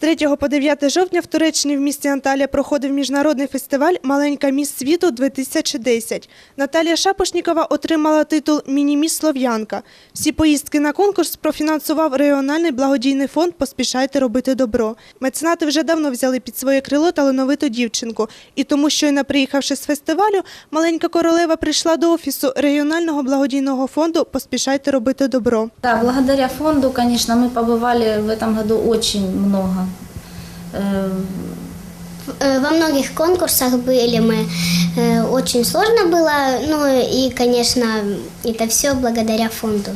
3 по 9 жовтня в Туреччині в місті Анталія проходив міжнародний фестиваль Маленька міс світу 2010. Наталія Шапошнікова отримала титул Міні-міс Слов'янка. Всі поїздки на конкурс профінансував регіональний благодійний фонд Поспішайте робити добро. Меценати вже давно взяли під своє крило талановиту дівчинку. І тому, щойно приїхавши з фестивалю, маленька королева прийшла до офісу регіонального благодійного фонду Поспішайте робити добро. Да, благодаря фонду, конечно, мы побывали в этом году очень много. Э, Э, Во многих конкурсах были мы. Э, Очень сложно было, ну и, конечно, это все благодаря фонду.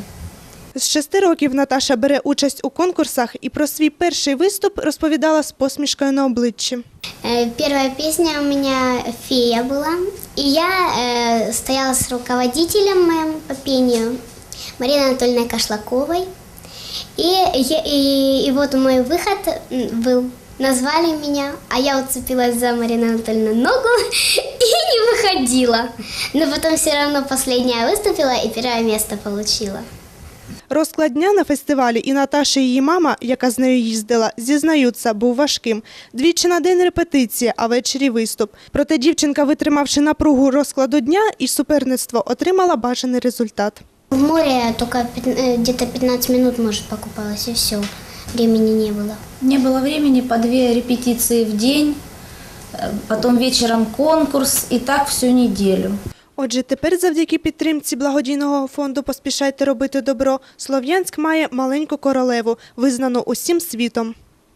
З шести років Наташа бере участь у конкурсах і про свій перший виступ розповідала з посмішкою на обличчі. Э, Первая песня у меня «Фея» была. И я э, стояла с руководителем моим по пению, Мариной Анатольевной Кашлаковой. И, я- и, и вот мой выход м, был. Назвали меня, а я уцепилась за Марину Анатольевну ногу и не выходила. Но потом все равно последняя выступила и первое место получила. Розклад дня на фестивалі і Наташа, і її мама, яка з нею їздила, зізнаються, був важким. Двічі на день репетиція, а ввечері виступ. Проте дівчинка, витримавши напругу розкладу дня і суперництво, отримала бажаний результат. В море только пят- э, где-то 15 минут, может, покупалась, и все. Времени не было. не было времени по две репетиции в день, э, потом вечером конкурс, и так всю неделю. Отже, тепер завдяки підтримці благодійного фонду Поспішайте робити добро. Слов'янськ має маленьку королеву, визнану усім світом.